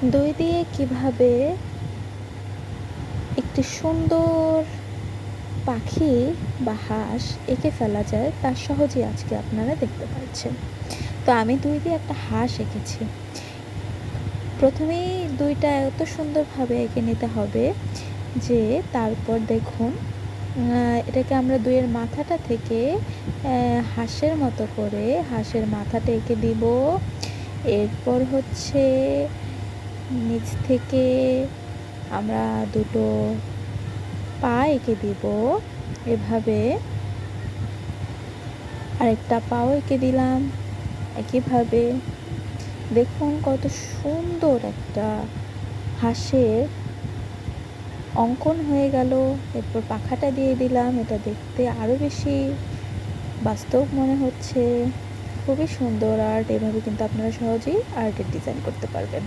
দই দিয়ে কীভাবে একটি সুন্দর পাখি বা হাঁস এঁকে ফেলা যায় তার সহজেই আজকে আপনারা দেখতে পাচ্ছেন। তো আমি দুই দিয়ে একটা হাঁস এঁকেছি। প্রথমেই দুইটা এত সুন্দরভাবে এঁকে নিতে হবে যে তারপর দেখুন এটাকে আমরা দুইয়ের মাথাটা থেকে হাঁসের মতো করে হাঁসের মাথাটা এঁকে দিব। এরপর হচ্ছে নিচ থেকে আমরা দুটো পা এঁকে দিব। এভাবে আরেকটা পাও এঁকে দিলাম। একইভাবে দেখুন কত সুন্দর একটা হাঁসের অঙ্কন হয়ে গেল। এরপর পাখাটা দিয়ে দিলাম। এটা দেখতে আরও বেশি বাস্তব মনে হচ্ছে। খুবই সুন্দর আর্ট এভাবে কিন্তু আপনারা সহজেই আর্টের ডিজাইন করতে পারবেন।